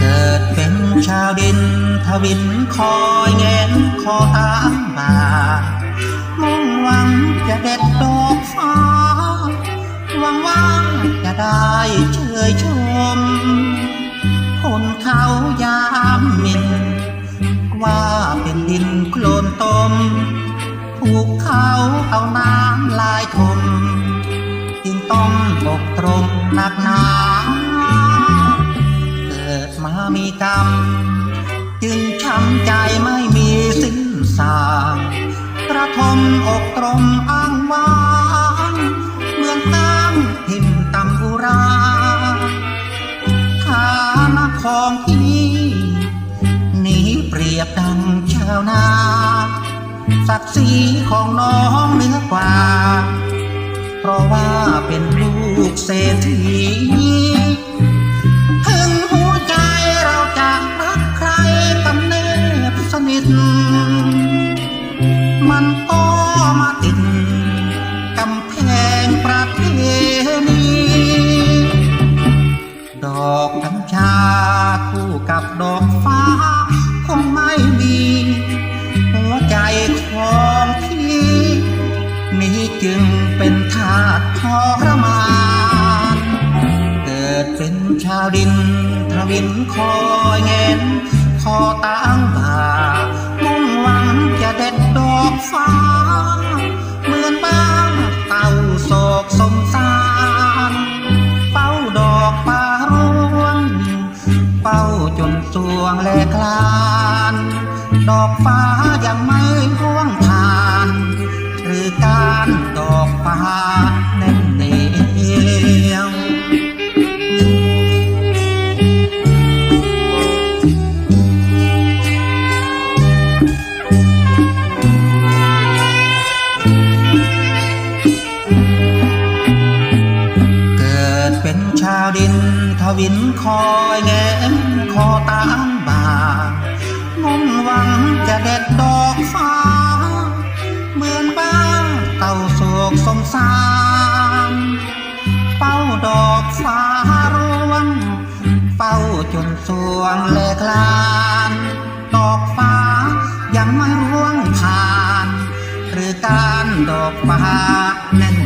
เกิดเป็นชาวดินทวินคอยแงนคอตามบ่ามุ่งหวังจะเด็ดดอกฟ้าหวังว่างจะได้เชยชม ดินโคลนตมถูกเขาเอาน้ำลายถมจึงต้องบกตรงหนักหนาเกิดมามีกรรม จึงช้ำใจไม่มีสิ้นสางกระทมอกตรมอ้างว้างเหมือนตั้งทิมตำอุราฐานะของพี่นีเปรียบดังาวนา ศักดิ์ศรีของน้องเหนือกว่า เพราะว่าเป็นลูกเศรษฐีถึงหัวใจเราจะรักใครกันแนบสนิท มันก็มาติดกำแพงประเพณีดอกกัญชาคู่กับดอกฟ้า จึงเป็นทาสทรมาน เกิดเป็นชาวดินทวินคอยเงนคอตั้งบ่ามุ่งหวังจะเด็ดดอกฟ้า เหมือนบ้านเต่าโศกสมสารเฝ้าดอกป่ารวงเฝ้าจนสวงแลกลาน ดอกฟ้า วินคอยแงมคอตามบางงหวังจะเด็ดดอกฟ้า เหมือนบ้าเต่าโศกสงสารเฝ้าดอกฟ้าร่วงเฝ้าจนสวงเลกลาน ดอกฟ้ายังไม่ร่วงผ่าน หรือการดอกฟ้าแน่น